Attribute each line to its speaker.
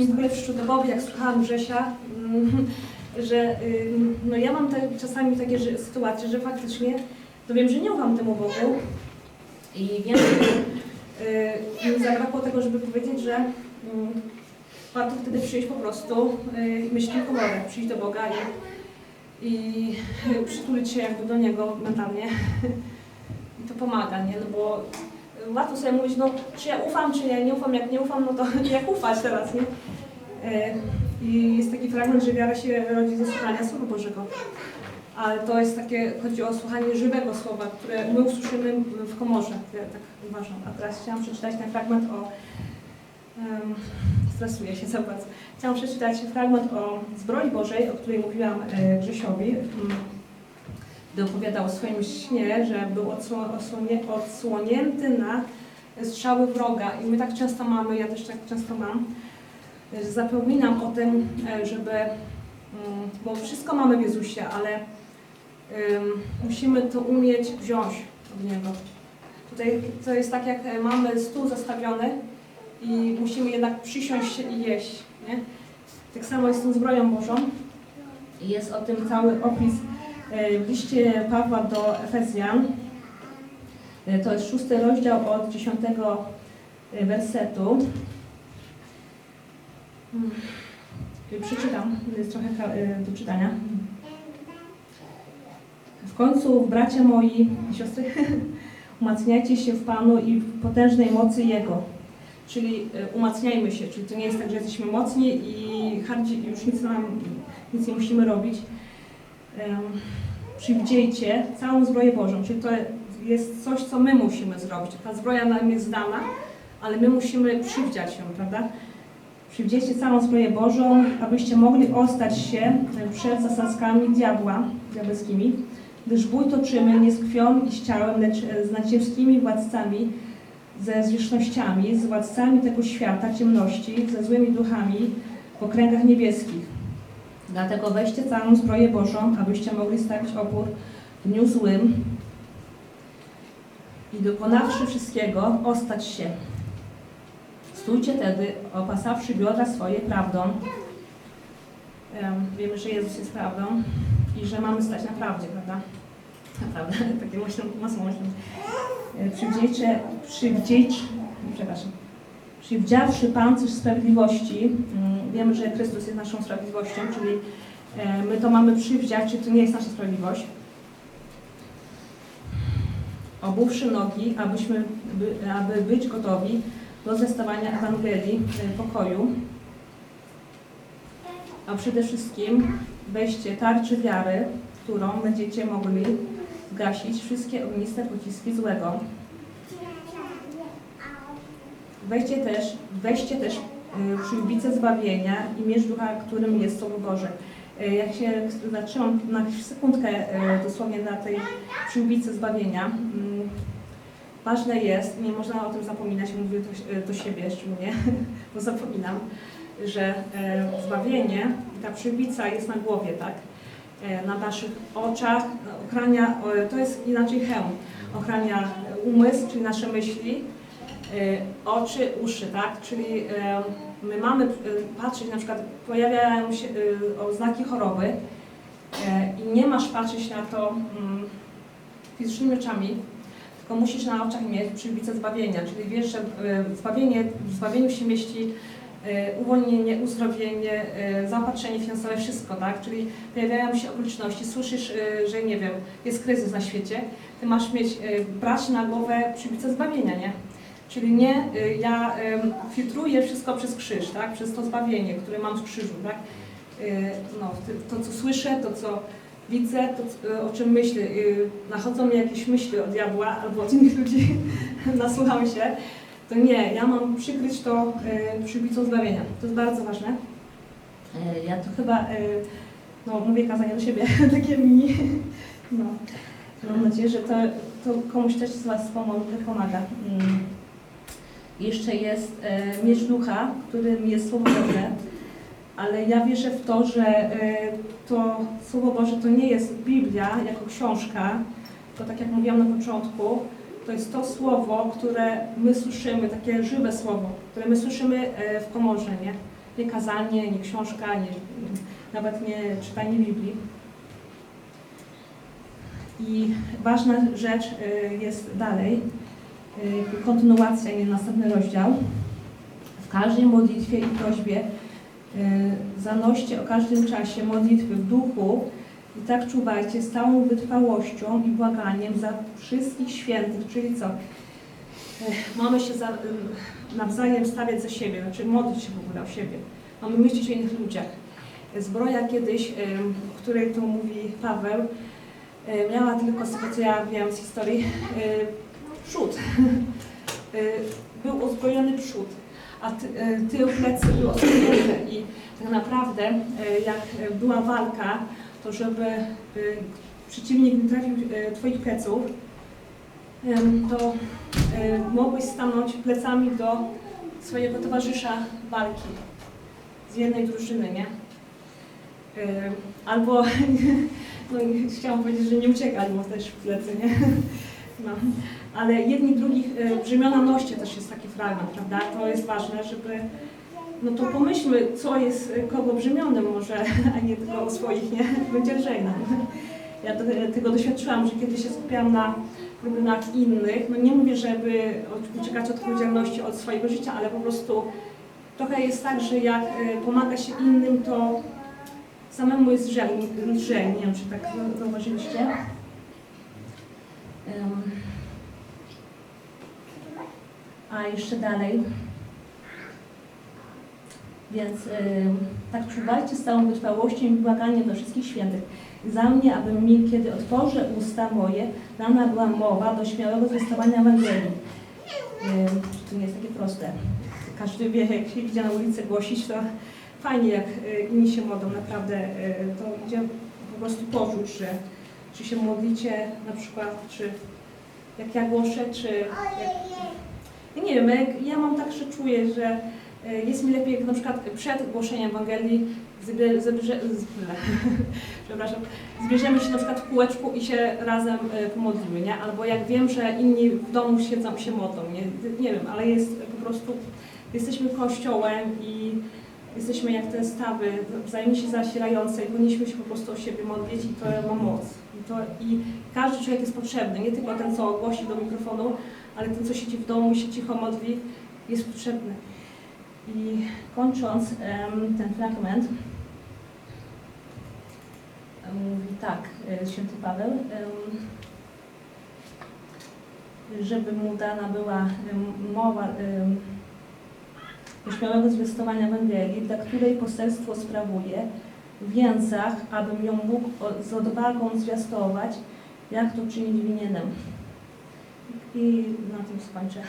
Speaker 1: mi w ogóle jak słuchałam Grzesia, mm, że no ja mam te, czasami takie że, sytuacje, że faktycznie no wiem, że nie ufam temu Bogu i wiem, że y, mi zabrakło tego, żeby powiedzieć, że mm, warto wtedy przyjść po prostu y, myśli komorę, przyjść do Boga i, i y, przytulić się jakby do Niego mentalnie. I to pomaga, nie? No bo warto sobie mówić, no czy ja ufam, czy ja nie ufam, jak nie ufam, no to jak ufać teraz, nie? E, I jest taki fragment, że wiara się rodzi ze słuchania Słowa Bożego. Ale to jest takie, chodzi o słuchanie żywego słowa, które my usłyszymy w komorze, ja tak uważam. A teraz chciałam przeczytać ten fragment o... Um, stresuję się za bardzo. Chciałam przeczytać fragment o zbroi Bożej, o której mówiłam e, Grzesiowi. Mm, Gdy opowiadał o swoim śnie, że był odsłonięty na strzały wroga. I my tak często mamy, ja też tak często mam, zapominam o tym, e, żeby, mm, bo wszystko mamy w Jezusie, ale musimy to umieć wziąć od Niego. Tutaj to jest tak, jak e, mamy stół zastawiony i musimy jednak przysiąść i jeść. Nie? Tak samo jest z tą zbroją Bożą. Jest o tym cały opis e, w liście Pawła do Efezjan. To jest szósty rozdział od dziesiątego wersetu. Mm. Przeczytam, jest trochę e, do czytania. W końcu, bracia moi siostry, umacniajcie się w Panu i w potężnej mocy Jego. Czyli e, umacniajmy się, czyli to nie jest tak, że jesteśmy mocni i hardzi, już nic nam, nic nie musimy robić. Przywdziejcie całą zbroję Bożą, czyli to jest coś, co my musimy zrobić. Ta zbroja nam jest dana, ale my musimy przywdziać ją, prawda? Przywdziejcie całą zbroję Bożą, abyście mogli ostać się przed zasadzkami diabła, diabelskimi, gdyż bój toczymy nie z krwią i z ciałem, lecz z naciemskimi władcami, ze zwierzchnościami, z władcami tego świata, ciemności, ze złymi duchami w okręgach niebieskich. Dlatego weźcie całą zbroję Bożą, abyście mogli stawić opór w dniu złym i dokonawszy wszystkiego, ostać się. Stójcie tedy, opasawszy biodra swoje prawdą. Em, Wiemy, że Jezus jest prawdą i że mamy stać na prawdzie, prawda? Naprawdę, takie mocno, mocno. E, Przywdziejcie, przywdziejcie, przepraszam, przywdziawszy pancerz sprawiedliwości, mm, wiemy, że Chrystus jest naszą sprawiedliwością, czyli e, my to mamy przywdziać, czyli to nie jest nasza sprawiedliwość. Obuwszy nogi, abyśmy, by, aby być gotowi do zestawania Ewangelii e, pokoju, a przede wszystkim weźcie tarczy wiary, którą będziecie mogli zgasić wszystkie ogniste pociski złego. Weźcie też, weźcie też y, przyłbicę zbawienia i miecz ducha, którym jest Słowo Boże. Y, Jak się zatrzymam na sekundkę y, dosłownie na tej przyłbicy zbawienia, mm, ważne jest, nie można o tym zapominać, mówię do, do siebie szczególnie, bo zapominam, że e, zbawienie, ta przyłbica jest na głowie, tak? E, Na naszych oczach, ochrania, o, to jest inaczej hełm, ochrania umysł, czyli nasze myśli, e, oczy, uszy, tak? Czyli my mamy patrzeć, na przykład pojawiają się oznaki choroby i nie masz patrzeć na to mm, fizycznymi oczami, tylko musisz na oczach mieć przybicę zbawienia, czyli wiesz, że e, zbawienie, w zbawieniu się mieści e, uwolnienie, uzdrowienie, e, zaopatrzenie finansowe, wszystko, tak? Czyli pojawiają się okoliczności, słyszysz, że nie wiem, jest kryzys na świecie, ty masz mieć, brać na głowę przybicę zbawienia, nie? Czyli nie, ja filtruję wszystko przez krzyż, tak? Przez to zbawienie, które mam z krzyżu, tak? No, to, co słyszę, to, co widzę, to, co- o czym myślę. y, Nachodzą mi jakieś myśli od diabła albo od innych ludzi, nasłucham się, to nie, ja mam przykryć to y, przybicą zbawienia. To jest bardzo ważne. Ja to chyba, no mówię kazanie do siebie, takie mini. No. Mam nadzieję, że to, to komuś też z Was pomaga. Mm. Jeszcze jest miecz ducha, którym jest Słowo Boże, ale ja wierzę w to, że y, to Słowo Boże to nie jest Biblia jako książka, to tak jak mówiłam na początku, to jest to słowo, które my słyszymy, takie żywe słowo, które my słyszymy e, w komorze, nie? nie kazanie, nie książka, nie, nawet nie czytanie Biblii. I ważna rzecz y, jest dalej, kontynuacja, nie następny rozdział. W każdej modlitwie i prośbie zanoście o każdym czasie modlitwy w duchu i tak czuwajcie z całą wytrwałością i błaganiem za wszystkich świętych, czyli co? Ech, Mamy się za, ym, nawzajem stawiać za siebie, znaczy modlić się w ogóle o siebie. Mamy myśleć o innych ludziach. Zbroja kiedyś, o której tu mówi Paweł, y, miała tylko z tego co ja wiem z historii, y, przód. Y, Był uzbrojony przód, a ty, tył, plecy były uzbrojone i tak naprawdę y, jak była walka, to żeby y, przeciwnik nie trafił Twoich pleców, to mogłeś stanąć plecami do swojego towarzysza walki z jednej drużyny, nie? Albo, no chciałam powiedzieć, że nie uciekali, bo też w plecy, nie? No. Ale jedni drugich, y, brzemiona noście też jest taki fragment, prawda? To jest ważne, żeby, no to pomyślmy, co jest y, kogo brzemionem może, a nie tylko o swoich, nie? Będzie lżej nam. Ja te- tego doświadczyłam, że kiedy się skupiałam na problemach innych, no nie mówię, żeby uciekać od odpowiedzialności od swojego życia, ale po prostu trochę jest tak, że jak pomaga się innym, to samemu jest lżej, lżej. nie wiem, czy tak zauważyliście. Ym. A jeszcze dalej. Więc ym, tak czuwajcie z całą wytrwałością i błaganiem do wszystkich świętych. Za mnie, abym mi, kiedy otworzę usta moje, dana była mowa do śmiałego zwiastowania Ewangelii. Ym, To nie jest takie proste. Każdy wie, jak się idzie na ulicę głosić, to fajnie, jak y, inni się modlą, naprawdę y, to idzie po prostu poczuć, że czy się modlicie na przykład, czy jak ja głoszę, czy jak, ja nie wiem, ja mam tak, że czuję, że y, jest mi lepiej, jak na przykład przed głoszeniem Ewangelii przepraszam, zbierzemy się na przykład w kółeczku i się razem y, pomodlimy, nie? Albo jak wiem, że inni w domu siedzą się modlą, nie? Nie wiem, ale jest po prostu, jesteśmy kościołem i jesteśmy jak te stawy wzajemnie się zasilające i powinniśmy się po prostu o siebie modlić i to ma moc. I, to, I każdy człowiek jest potrzebny, nie tylko ten, co głosi do mikrofonu, ale ten, co siedzi w domu i się cicho modli, jest potrzebny. I kończąc em, ten fragment, mówi tak, e, święty Paweł, żeby mu dana była mowa em, do śmiałego zwiastowania Ewangelii, dla której poselstwo sprawuje w więzach, abym ją mógł z odwagą zwiastować, jak to czynić winienem. I na tym skończę.